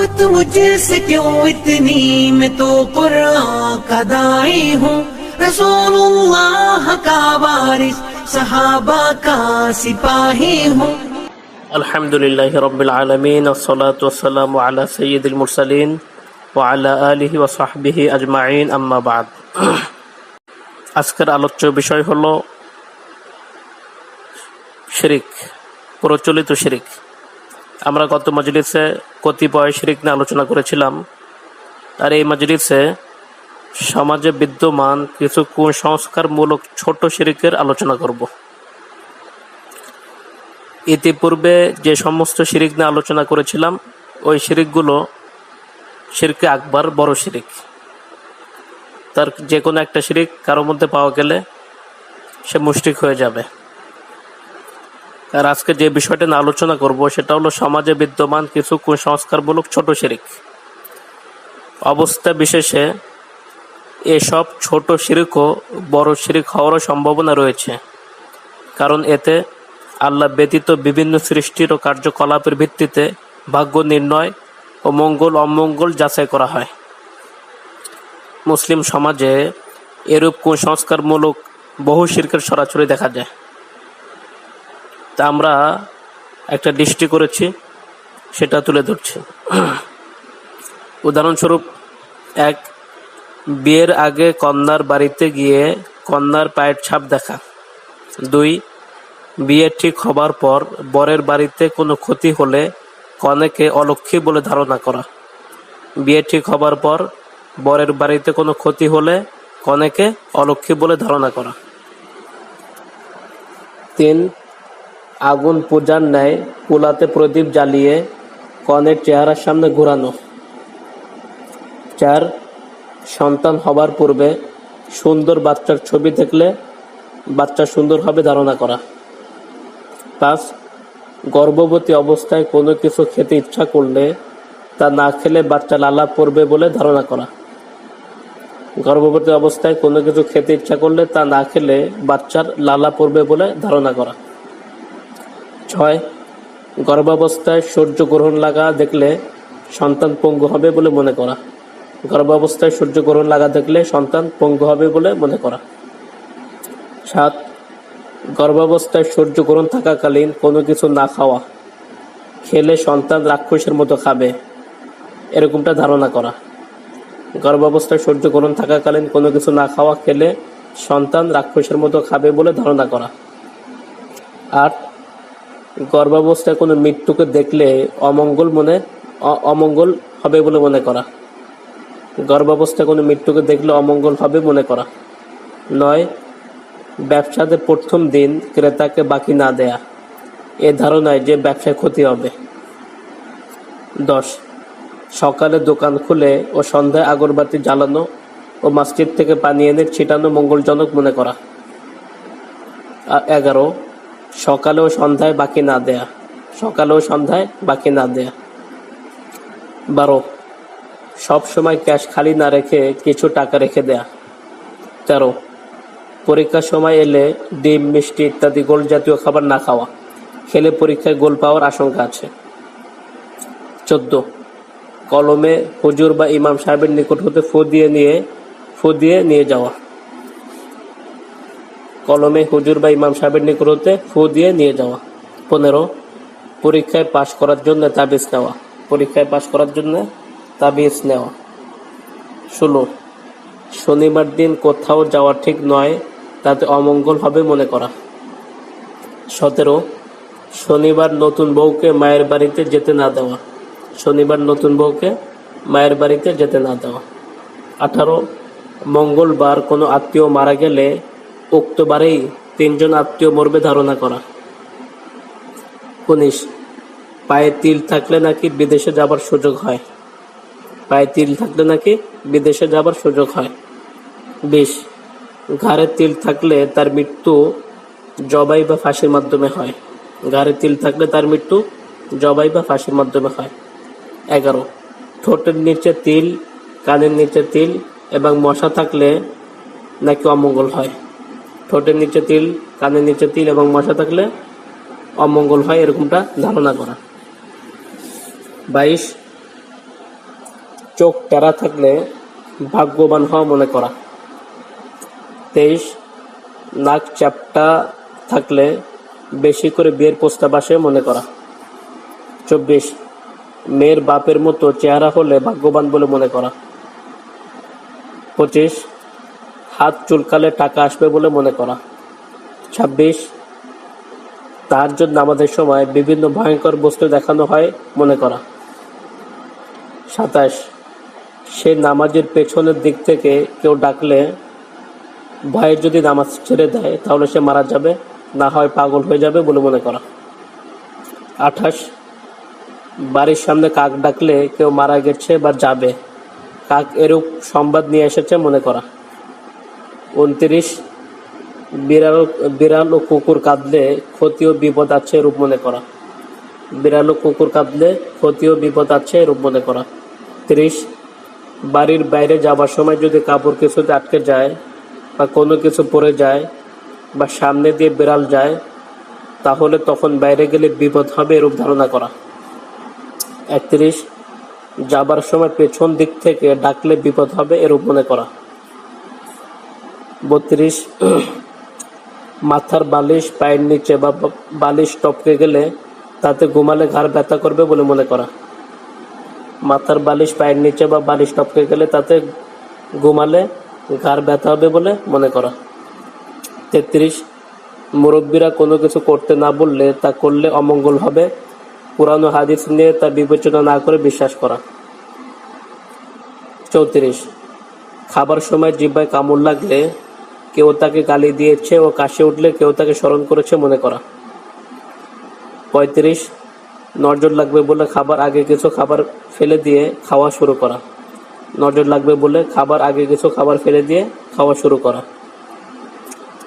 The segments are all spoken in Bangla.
मोहब्बत मुझसे क्यों इतनी मैं तो कुरान का दाई हूँ रसूलुल्लाह का वारिस सहाबा का सिपाही हूँ আলহামদুলিল্লাহ রবিল আলমিন ওসলাতাম আলা সঈদুল মুরসালিন ও আলা আলিহি ও সাহবিহি আজমাইন আম্মাবাদ আজকের আলোচ্য বিষয় হল শিরিক প্রচলিত শিরিক আমরা গত মজলিসে কতিপয় শিরিক নিয়ে আলোচনা করেছিলাম। আর এই মজলিসে সমাজে বিদ্যমান কিছু কুসংস্কারমূলক ছোট শিরিকের আলোচনা করব। ইতিপূর্বে যে সমস্ত শিরিক নিয়ে আলোচনা করেছিলাম, ওই শিরিকগুলো শিরকে আকবার বড় শিরিক। তার যে কোনো একটা শিরিক কারোর মধ্যে পাওয়া গেলে সে মুষ্টিক হয়ে যাবে। আর আজকে যে বিষয়টা নিয়ে আলোচনা করব, সেটা হলো সমাজে বিদ্যমান কিছু কুসংস্কারমূলক ছোট শিরিক। অবস্থা বিশেষে এসব ছোট শিরিকও বড় শিরিক হওয়ারও সম্ভাবনা রয়েছে। কারণ এতে আল্লাহ ব্যতীত বিভিন্ন সৃষ্টির ও কার্যকলাপের ভিত্তিতে ভাগ্য নির্ণয় ও মঙ্গল, অমঙ্গল যাচাই করা হয়। মুসলিম সমাজে এরূপ কুসংস্কারমূলক বহু শিরকের সরাসরি দেখা যায়। তা আমরা একটা দৃষ্টি করেছি, সেটা তুলে ধরছি। উদাহরণস্বরূপ, এক বিয়ের আগে কন্যার বাড়িতে গিয়ে কন্যার পায়ের ছাপ দেখা। দুই, বিয়ে ঠিক হবার পর বরের বাড়িতে কোনো ক্ষতি হলে কনেকে অলক্ষী বলে ধারণা করা। বিয়ে ঠিক হবার পর বরের বাড়িতে কোনো ক্ষতি হলে কনেকে অলক্ষী বলে ধারণা করা। তিন আগুন পূজার ন্যায় কুলাতে প্রদীপ জ্বালিয়ে কনের চেহারার সামনে ঘোরানো। চার সন্তান হবার পূর্বে সুন্দর বাচ্চার ছবি দেখলে বাচ্চা সুন্দর হবে ধারণা করা। পাঁচ গর্ভবতী অবস্থায় কোনো কিছু খেতে ইচ্ছা করলে তা না খেলে বাচ্চা লালা পড়বে বলে ধারণা করা। গর্ভবতী অবস্থায় কোনো কিছু খেতে ইচ্ছা করলে তা না খেলে বাচ্চার লালা পড়বে বলে ধারণা করা। ছয়, গর্ভাবস্থায় সূর্য গ্রহণ লাগা দেখলে সন্তান পঙ্গু হবে বলে মনে করা। গর্ভাবস্থায় সূর্য গ্রহণ লাগা দেখলে সন্তান পঙ্গু হবে বলে মনে করা। সাত, গর্ভাবস্থায় সূর্য গ্রহণ থাকাকালীন কোনো কিছু না খাওয়া। খেলে সন্তান রাক্ষসের মতো খাবে, এরকমটা ধারণা করা। গর্ভাবস্থায় সূর্য গ্রহণ থাকাকালীন কোনো কিছু না খাওয়া, খেলে সন্তান রাক্ষসের মতো খাবে বলে ধারণা করা। আট গর্ভাবস্থায় কোনো মৃত্যুকে দেখলে অমঙ্গল মনে অমঙ্গল হবে বলে মনে করা। গর্ভাবস্থায় কোনো মৃত্যুকে দেখলে অমঙ্গল হবে মনে করা। নয়, ব্যবসাতে প্রথম দিন ক্রেতাকে বাকি না দেয়া। এ ধারণায় যে ব্যবসায় ক্ষতি হবে। দশ, সকালে দোকান খুলে ও সন্ধ্যায় আগরবাতি জ্বালানো ও মসজিদ থেকে পানি এনে ছিটানো মঙ্গলজনক মনে করা। এগারো সকালে ও সন্ধ্যায় বাকি না দেয়া। সকালে ও সন্ধ্যায় বাকি না দেয়া। বারো। সব সময় ক্যাশ খালি না রেখে কিছু টাকা রেখে দেয়া। তেরো। পরীক্ষার সময় এলে ডিম, মিষ্টি ইত্যাদি গোল জাতীয় খাবার না খাওয়া। খেলে পরীক্ষায় গোল পাওয়ার আশঙ্কা আছে। চোদ্দ। কলমে হুজুর বা ইমাম সাহেবের নিকট হতে ফু দিয়ে নিয়ে, ফু দিয়ে নিয়ে যাওয়া। কলমে হুজুর বা ইমাম সাহেবের নিকট ফু দিয়ে নিয়ে যাওয়া। পনেরো, পরীক্ষায় পাশ করার জন্য তাবিজ নেওয়া। পরীক্ষায় পাশ করার জন্য তাবিজ নেওয়া। ষোলো, শনিবার দিন কোথাও যাওয়া ঠিক নয়, তাতে অমঙ্গল হবে মনে করা। সতেরো, শনিবার নতুন বউকে মায়ের বাড়িতে যেতে না দেওয়া। শনিবার নতুন বউকে মায়ের বাড়িতে যেতে না দেওয়া। আঠারো, মঙ্গলবার কোনো আত্মীয় মারা গেলে উক্ত বারেই তিনজন আত্মীয় মরবে ধারণা করা। উনিশ, পায়ে তিল থাকলে নাকি বিদেশে যাবার সুযোগ হয়? পায়ে তিল থাকলে নাকি বিদেশে যাবার সুযোগ হয়? বিশ, ঘাড়ে তিল থাকলে তার মৃত্যু জবাই বা ফাঁসির মাধ্যমে হয়। ঘাড়ে তিল থাকলে তার মৃত্যু জবাই বা ফাঁসির মাধ্যমে হয়। এগারো, ঠোঁটের নিচে তিল, কানের নিচে তিল এবং মশা থাকলে নাকি অমঙ্গল হয়? ঠোঁটের নিচে তিল, কানের নিচে তিল এবং মশা থাকলে অমঙ্গল হয় এরকমটা ধারণা করা। বাইশ, চোখ টেরা থাকলে ভাগ্যবান হওয়া মনে করা। তেইশ, নাক চ্যাপটা থাকলে বেশি করে বিয়ের প্রস্তাব আসে মনে করা। চব্বিশ, মেয়ের বাপের মতো চেহারা হলে ভাগ্যবান বলে মনে করা। পঁচিশ হাত চুলকালে টাকা আসবে বলে মনে করা। ছাব্বিশ, তাহাজ্জুদ নামাজের সময় বিভিন্ন ভয়ঙ্কর বস্তু দেখানো হয় মনে করা। সাতাশ, সে নামাজের পেছনের দিক থেকে কেউ ডাকলে ভয়ে যদি নামাজ ছেড়ে দেয় তাহলে সে মারা যাবে, না হয় পাগল হয়ে যাবে বলে মনে করা। আঠাশ, বাড়ির সামনে কাক ডাকলে কেউ মারা গেছে বা যাবে, কাক এরূপ সংবাদ নিয়ে এসেছে মনে করা। উনত্রিশ। বিড়াল বিড়াল ও কুকুর কাঁদলে ক্ষতি ও বিপদ আছে রূপ মনে করা। বিড়াল ও কুকুর কাঁদলে ক্ষতি ও বিপদ আছে রূপ মনে করা। ত্রিশ। বাড়ির বাইরে যাবার সময় যদি কাপড় কিছুতে আটকে যায় বা কোনো কিছু পড়ে যায় বা সামনে দিয়ে বিড়াল যায়, তাহলে তখন বাইরে গেলে বিপদ হবে এরূপ ধারণা করা। একত্রিশ। যাবার সময় পেছন দিক থেকে ডাকলে বিপদ হবে এরূপ মনে করা। বত্রিশ। মাথার বালিশ, পায়ের নিচে বা বালিশ টপকে গেলে তাতে ঘুমালে ঘাড় ব্যথা করবে বলে মনে করা। মাথার বালিশ, পায়ের নিচে বা বালিশ টপকে গেলে তাতে ঘুমালে ঘাড় ব্যথা হবে বলে মনে করা। তেত্রিশ। মুরব্বীরা কোনো কিছু করতে না বললে তা করলে অমঙ্গল হবে। পুরানো হাদিস নিয়ে তা বিবেচনা না করে বিশ্বাস করা। চৌত্রিশ। খাবার সময় জিব্বায় কামড় লাগলে কেউ তাকে গালি দিয়েছে ও কাশে উঠলে কেউ তাকে স্মরণ করেছে মনে করা। পঁয়ত্রিশ, নজর লাগবে বলে খাবার আগে কিছু খাবার ফেলে দিয়ে খাওয়া শুরু করা। নজর লাগবে বলে খাবার আগে কিছু খাবার ফেলে দিয়ে খাওয়া শুরু করা।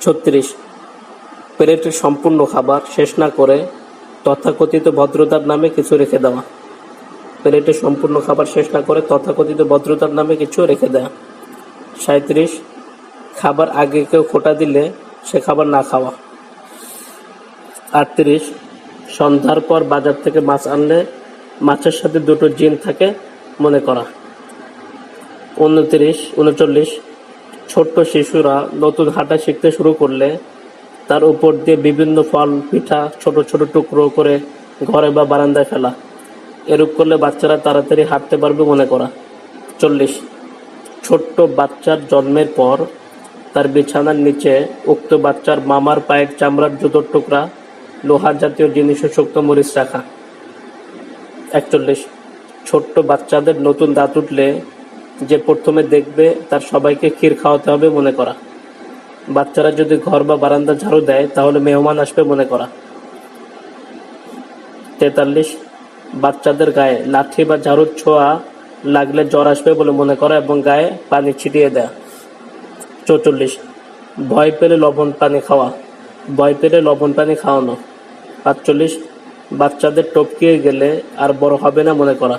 ছত্রিশ প্লেটের সম্পূর্ণ খাবার শেষ না করে তথাকথিত ভদ্রতার নামে কিছু রেখে দেওয়া। প্লেটে সম্পূর্ণ খাবার শেষ না করে তথাকথিত ভদ্রতার নামে কিছু রেখে দেওয়া। সাঁত্রিশ খাবার আগে কেউ খোটা দিলে সে খাবার না খাওয়া। আটত্রিশ, সন্ধ্যার পর বাজার থেকে মাছ আনলে মাছের সাথে দুটো জিন থাকে মনে করা। উনত্রিশ, উনচল্লিশ, ছোট্ট শিশুরা নতুন হাঁটা শিখতে শুরু করলে তার উপর দিয়ে বিভিন্ন ফল, পিঠা, ছোট ছোট টুকরো করে ঘরে বা বারান্দায় ফেলা। এরূপ করলে বাচ্চারা তাড়াতাড়ি হাঁটতে পারবে মনে করা। চল্লিশ, ছোট্ট বাচ্চার জন্মের পর তার বিছানার নিচে উক্ত বাচ্চার মামার পায়ের চামড়ার জুতোর টুকরা, লোহার জাতীয় জিনিস ও শুক্তো মরিচ রাখা। একচল্লিশ। ছোট্ট বাচ্চাদের নতুন দাঁত উঠলে যে প্রথমে দেখবে তার সবাইকে ক্ষীর খাওয়াতে হবে মনে করা। বাচ্চারা যদি ঘর বা বারান্দা ঝাড়ু দেয়, তাহলে মেহমান আসবে মনে করা। তেতাল্লিশ। বাচ্চাদের গায়ে লাঠি বা ঝাড়ুর ছোঁয়া লাগলে জ্বর আসবে বলে মনে করা এবং গায়ে পানি ছিটিয়ে দেয়া। চৌচল্লিশ। ভয় পেলে লবণ পানি খাওয়া। ভয় পেলে লবণ পানি খাওয়ানো। পাঁচচল্লিশ বাচ্চাদের টপকিয়ে গেলে আর বড় হবে না মনে করা।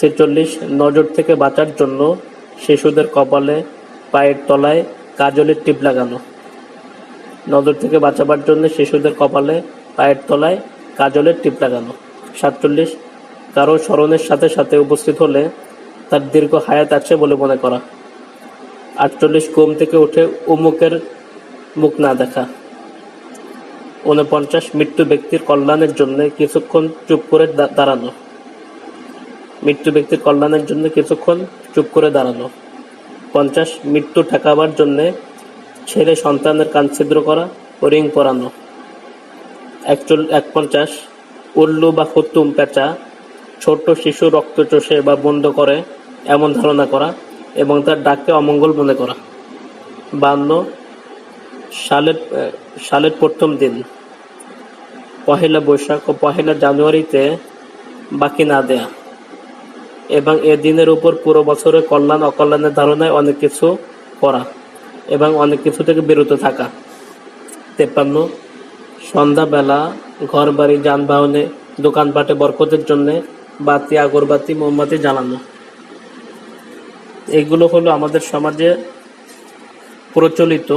ছেচল্লিশ, নজর থেকে বাঁচার জন্য শিশুদের কপালে, পায়ের তলায় কাজলের টিপ লাগানো। নজর থেকে বাঁচাবার জন্য শিশুদের কপালে, পায়ের তলায় কাজলের টিপ লাগানো। সাতচল্লিশ, কারও স্মরণের সাথে সাথে উপস্থিত হলে তার দীর্ঘ হায়াত আছে বলে মনে করা। আটচল্লিশ ঘুম থেকে উঠে উমুকের মুখ না দেখা। উনপঞ্চাশ মৃত্যু ব্যক্তির কল্যাণের জন্য কিছুক্ষণ চুপ করে দাঁড়ানো। মৃত্যু ব্যক্তির কল্যাণের জন্য কিছুক্ষণ চুপ করে দাঁড়ানো। পঞ্চাশ মৃত্যু ঠেকাবার জন্যে ছেলে সন্তানের কান ছিদ্র করা ও রিং পরানো। একচল এক পঞ্চাশ উল্লু বা হুতুম পেঁচা ছোট্ট শিশু রক্ত চষে বা বন্ধ করে এমন ধারণা করা এবং তার ডাককে অমঙ্গল মনে করা। বান্ন সালের সালের প্রথম দিন। পহেলা বৈশাখ ও পহেলা জানুয়ারিতে বাকি না দেয়া। এবং এ দিনের উপর পুরো বছরের কল্যাণ, অকল্যাণের ধারণায় অনেক কিছু করা এবং অনেক কিছু থেকে বিরত থাকা। তেপ্পান্ন, সন্ধ্যাবেলা ঘর বাড়ি যানবাহনে, দোকানপাটে বরকতের জন্যে বাতি, আগরবাতি, মোমবাতি জ্বালানো। এগুলো হলো আমাদের সমাজে প্রচলিত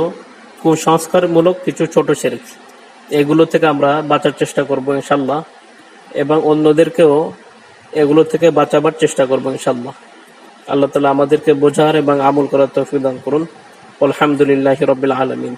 কুসংস্কারমূলক কিছু ছোট শেরিক এগুলো থেকে আমরা বাঁচার চেষ্টা করব ইনশাল্লাহ এবং অন্যদেরকেও এগুলো থেকে বাঁচাবার চেষ্টা করব ইনশাল্লাহ আল্লাহ তালা আমাদেরকে বোঝার এবং আমল করার তৌফিক দান করুন। আলহামদুলিল্লাহ রবিল আলমিন।